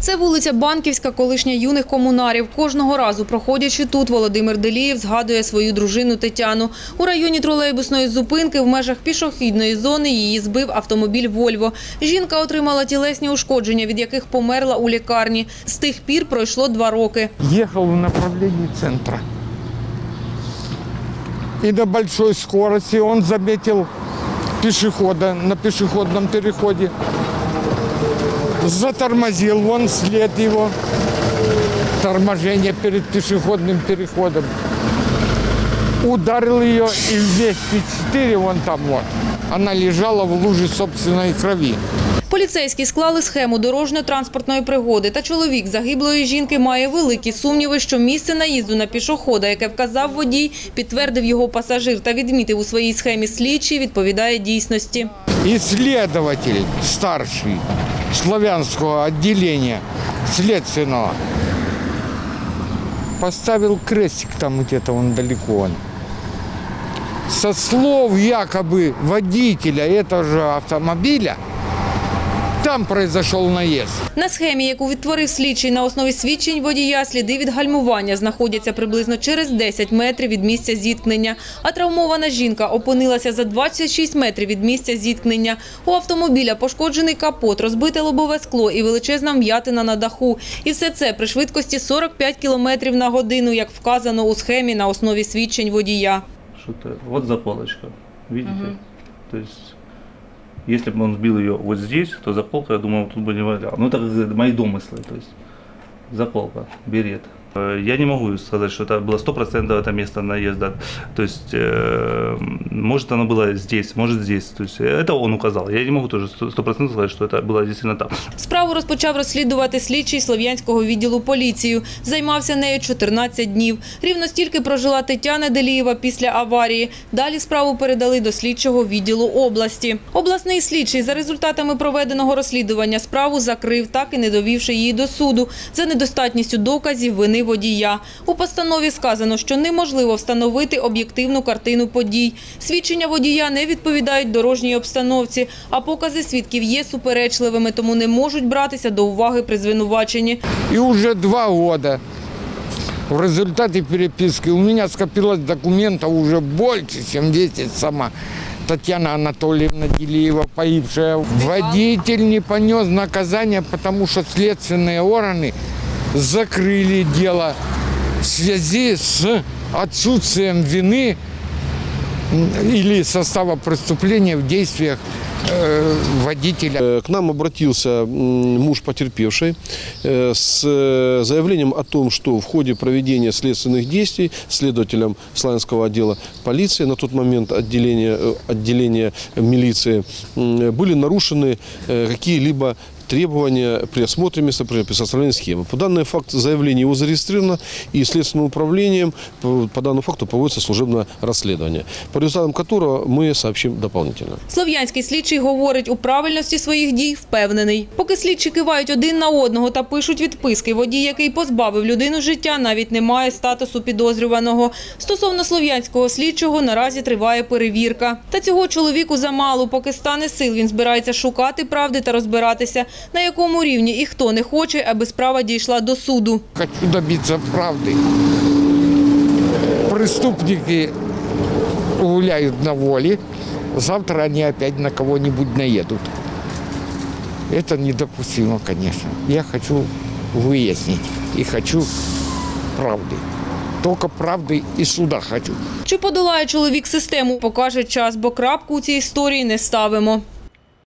Це вулиця Банківська, колишня юних комунарів. Кожного разу, проходячи тут, Володимир Делієв згадує свою дружину Тетяну. У районі тролейбусної зупинки в межах пішохідної зони її збив автомобіль «Вольво». Жінка отримала тілесні ушкодження, від яких померла у лікарні. З тих пір пройшло два роки. ехал в направлении центра. И на большой скорости он заметил пешехода на пешеходном переходе. Затормозил вон след его. Торможение перед пешеходным переходом. Ударил ее и весь П4 вон там вот. Она лежала в луже собственной крови. Поліцейські склали схему дорожньо-транспортної пригоди, та чоловік загиблої жінки має великі сумніви, що місце наїзду на пішохода, яке вказав водій, підтвердив його пасажир та відмітив у своїй схемі слідчий, відповідає дійсності. Исследователь старший славянского отделения следственного поставил крестик там где-то он далеко. Он. Со слов якобы водителя этого же автомобиля, там произошел наезд. На схемі, яку відтворив слідчий на основі свідчень водія, сліди від гальмування знаходяться приблизно через 10 метрів від місця зіткнення. А травмована жінка опинилася за 26 метрів від місця зіткнення. У автомобіля пошкоджений капот, розбите лобове скло і величезна вм'ятина на даху. І все це при швидкості 45 км на годину, як вказано у схемі на основі свідчень водія. Что-то вот заполочка, видите? То есть, если бы он сбил ее вот здесь, то заполка, я думаю, тут бы не валял. Ну, это как мои домыслы, то есть, заполка, берет. Э, Я не могу сказать, что это было 100% это место наезда. То есть, э, может оно было здесь, может здесь. То есть, это он указал. Я не могу тоже 100% сказать, что это было действительно там. Справу розпочав розслідувати слідчий Слов'янського відділу поліцію. Займався нею 14 днів. Рівно стільки прожила Тетяна Делієва після аварії. Далі справу передали до слідчого відділу області. Обласний слідчий за результатами проведеного розслідування справу закрив, так і не довівши її до суду за недостатністю доказів вини водія. У постанові сказано, що неможливо встановити об'єктивну картину подій. Свідчення водія не відповідають дорожній обстановці, а покази свідків є суперечливими, тому не можуть братися до уваги при звинуваченні. И уже два года в результате переписки у меня скопилось документов уже больше, чем весит сама Татьяна Анатольевна Делиева, погибшая. Водитель не понес наказания, потому что следственные органы закрыли дело в связи с отсутствием вины или состава преступления в действиях э, водителя. Э, К нам обратился муж потерпевшей э, с заявлением о том, что в ходе проведения следственных действий следователем Славянского отдела полиции, на тот момент отделения, отделения милиции, были нарушены какие-либо требования при осмотре места при составлении схемы. По данному факту заявление его зарегистрировано и следственным управлением по, по данному факту проводится служебное расследование, по результатам которого мы сообщим дополнительно. Слов'янський слідчий говорить, у правильності своїх дій впевнений. Поки слідчі кивають один на одного та пишуть відписки, водій, який позбавив людину життя, навіть не має статусу підозрюваного. Стосовно слов'янського слідчого наразі триває перевірка. Та цього чоловіку замало, поки стане сил, він збирається шукати правди та розбиратися, на якому рівні і хто не хоче, аби справа дійшла до суду. Хочу добиться правды. Преступники гуляют на воле. Завтра они опять на кого-нибудь наедут. Это недопустимо, конечно. Я хочу выяснить и хочу правды. Только правды и суда хочу. Чи подолає чоловік систему, покаже час, бо крапку у цій історії не ставимо.